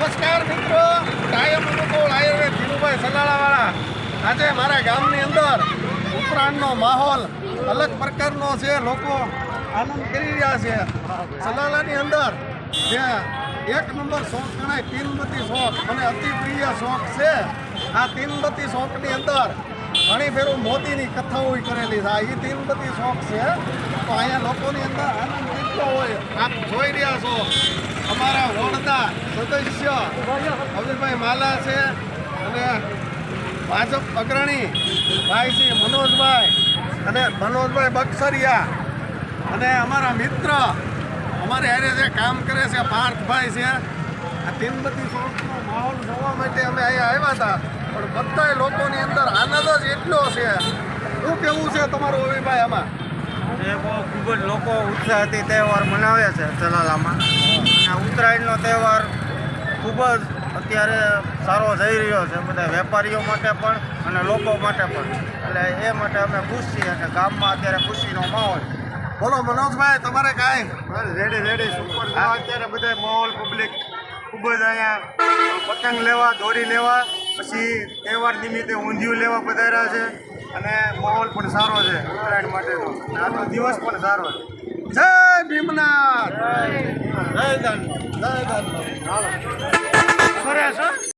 નમસ્કાર મિત્રો, કાયમ અનુકૂળ આયુર્વેદ ધીરુભાઈ સલાળાવાળા આજે મારા ગામની અંદર ઉત્તરાયણનો માહોલ અલગ પ્રકારનો છે, લોકો આનંદ કરી રહ્યા છે. સલાળાની અંદર જે એક નંબર શોખ ગણાય તીનબત્તી શોખ, અને અતિ પ્રિય શોખ છે. આ તીનબત્તી શોખની અંદર ઘણી ફેરો મોદીની કથાઓ કરેલી છે. એ તીનબત્તી શોખ છે. તો અહીંયા લોકોની અંદર આનંદ કેટલો હોય, આપ જોઈ રહ્યા છો. અમારા વડતા સદસ્ય અવિરભાઈ માલા છે અને ભાજપ અગ્રણી ભાઈ શ્રી મનોજભાઈ અને મનોજભાઈ બક્સરિયા અને અમારા મિત્ર અમારે હારે જે કામ કરે છે, પાર્થભાઈ છે. આ તીનબત્તી શોખનો માહોલ જોવા માટે અમે અહીંયા આવ્યા હતા. પણ બધાય લોકોની અંદર આનંદ જ એટલો છે. શું કેવું છે તમારું અવિભાઈ આમાં? એ બહુ ખૂબ જ લોકો ઉત્સાહથી તહેવાર મનાવે છે ચલાલામાં અને ઉત્તરાયણનો તહેવાર ખૂબ જ અત્યારે સારો જઈ રહ્યો છે બધા વેપારીઓ માટે પણ અને લોકો માટે પણ. એટલે એ માટે અમે ખુશ છીએ અને ગામમાં અત્યારે ખુશીનો માહોલ. બોલો મનોજભાઈ તમારે કાંઈ? રેડી રેડી સુપર અત્યારે બધા માહોલ પબ્લિક ખૂબ જ અહીંયા પતંગ લેવા દોરી લેવા પછી તહેવાર નિમિત્તે ઊંધિયું લેવા પધાર્યા છે અને માહોલ પણ સારો છે ઉત્તરાયણ માટે આનો આજનો દિવસ પણ સારો છે. જય ભીમનાથ! જય ધન જય ધન સરસ